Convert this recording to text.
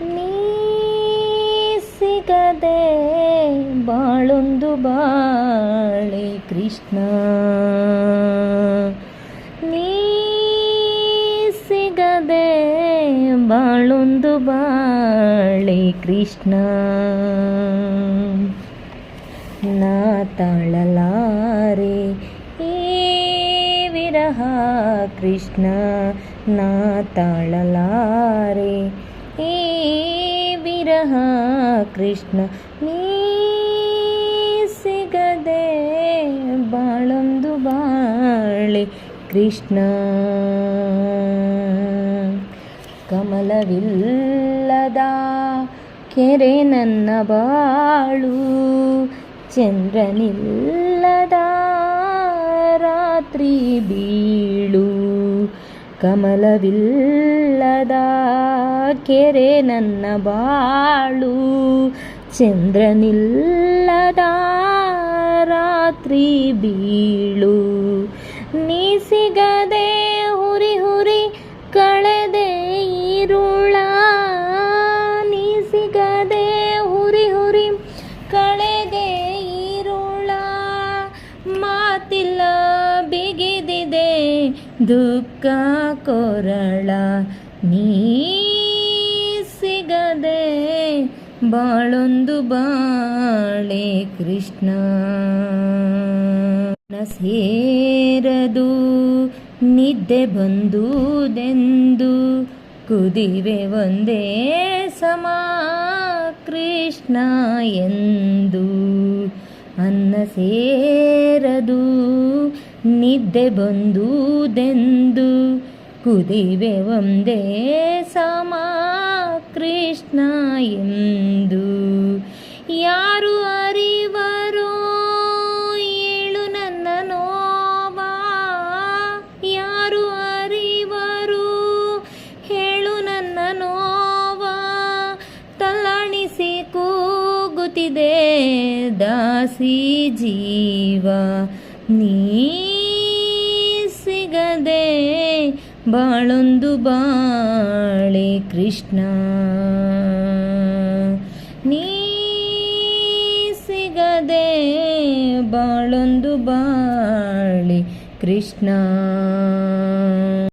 ನೀ ಸಿಗದೆ ಬಾಳೊಂದು ಬಾಳೆ ಕೃಷ್ಣ. ನೀ ಸಿಗದೆ ಬಾಳೊಂದು ಬಾಳೆ ಕೃಷ್ಣ. ನಾ ತಾಳಲಾರೆ ಈ ವಿರಹ ಕೃಷ್ಣ. ನಾ ತಾಳಲಾರೆ ಈ ವಿರಹ ಕೃಷ್ಣ, ನೀ ಸಿಗದೆ ಬಾಳೊಂದು ಬಾಳೆ ಕೃಷ್ಣ. ಕಮಲವಿಲ್ಲದ ಕೆರೆ ನನ್ನ ಬಾಳು, ಚಂದ್ರನಿಲ್ಲದ ರಾತ್ರಿ ಬೀಳು. ಕಮಲವಿಲ್ಲದ ಕೆರೆ ನನ್ನ ಬಾಳು ಚಂದ್ರನಿಲ್ಲದ ರಾತ್ರಿ ಬೀಳು ದುಃಖ ಕೊರಳ ನೀ ಸಿಗದೆ ಬಾಳೊಂದು ಬಾಳೆ ಕೃಷ್ಣ. ಸೇರದು ನಿದ್ದೆ ಬಂದುದೆಂದು ಕುದಿವೆ ಒಂದೇ ಸಮ ಕೃಷ್ಣ ಎಂದು. ಅನ್ನ ಸೇರದು ನಿದ್ದೆ ಬಂದುದೆಂದು ಕುದಿವೆ ಒಂದೇ ಸಮ ಕೃಷ್ಣ ಎಂದು. ಯಾರು ಅರಿವರೋ ಏಳು ನನ್ನ ನೋವ. ಯಾರು ಅರಿವರು ಹೇಳು ನನ್ನ ನೋವ. ತಲ್ಲಣಿಸಿ ಕೂಗುತ್ತಿದೆ ದಾಸಿ ಜೀವ. ನೀ ಸಿಗದೆ ಬಾಳೊಂದು ಬಾಳೆ ಕೃಷ್ಣ. ನೀ ಸಿಗದೆ ಬಾಳೊಂದು ಬಾಳೆ ಕೃಷ್ಣ.